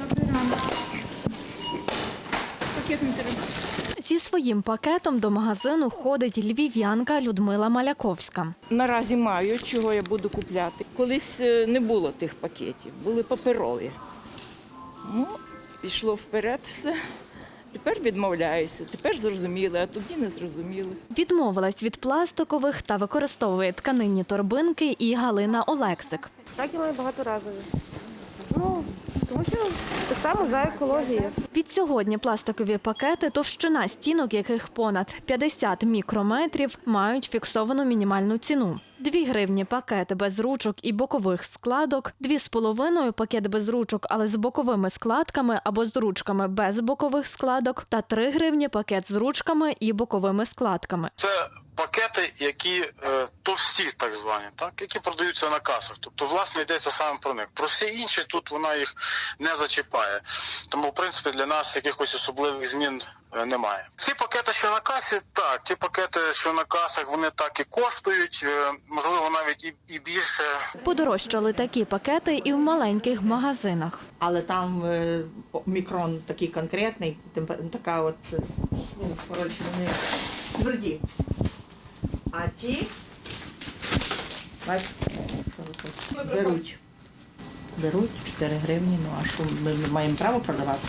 Добрий ранок. Пакет не треба. Зі своїм пакетом до магазину ходить львів'янка Людмила Маляковська. Наразі маю, чого я буду купляти. Колись е, не було тих пакетів, були паперові. Ну, пішло вперед все. Тепер відмовляюся, тепер зрозуміли, а тоді не зрозуміли. Відмовилась від пластикових та використовує тканинні торбинки і Галина Олексик. Так і маю багаторазові. Ну, тому що так само за екологію. Відсьогодні пластикові пакети, товщина стінок яких понад 50 мікрометрів, мають фіксовану мінімальну ціну. 2 гривні пакет без ручок і бокових складок, 2,5 пакет без ручок, але з боковими складками або з ручками без бокових складок, та 3 гривні пакет з ручками і боковими складками. Це пакети, які е, товсті, так звані, так, які продаються на касах. Тобто, власне, йдеться саме про них. Про всі інші тут вона їх не зачіпає. Тому, в принципі, для нас якихось особливих змін е, немає. Ці пакети, що на касі, так, ті пакети, що на касах, вони так і коштують, е, можливо, навіть і, і більше. Подорожчали такі пакети і в маленьких магазинах. але там е, мікрон такий конкретний, темпер- ну, така от, е, ну, коротше, вони тверді. А ті, бачите, беруть. Беруть 4 гривні, ну а що ми ми маємо право продавати?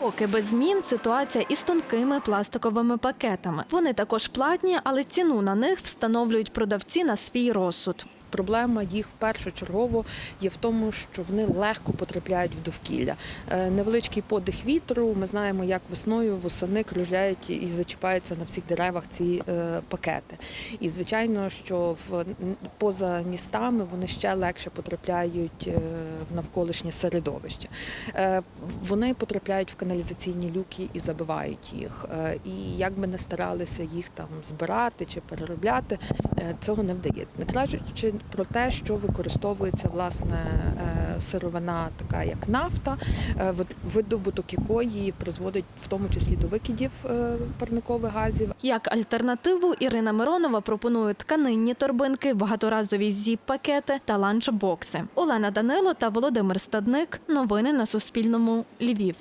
Поки без змін ситуація із тонкими пластиковими пакетами. Вони також платні, але ціну на них встановлюють продавці на свій розсуд. Проблема їх першочергово є в тому, що вони легко потрапляють в довкілля. Е, Невеличкий подих вітру. Ми знаємо, як весною восени кружляють і зачіпаються на всіх деревах ці е, пакети. І звичайно, що поза містами вони ще легше потрапляють е, в навколишнє середовище. Вони потрапляють в каналізаційні люки і забивають їх. І як би не старалися їх там збирати чи переробляти, цього не вдається. Не кажучи про те, що використовується власне е, сировина, така як нафта, е, видобуток якої призводить в тому числі до викидів е, парникових газів. Як альтернативу Ірина Миронова пропонує тканинні торбинки, багаторазові зіп-пакети та ланчбокси. Олена Данило та Володимир Стадник. Новини на Суспільному. Львів.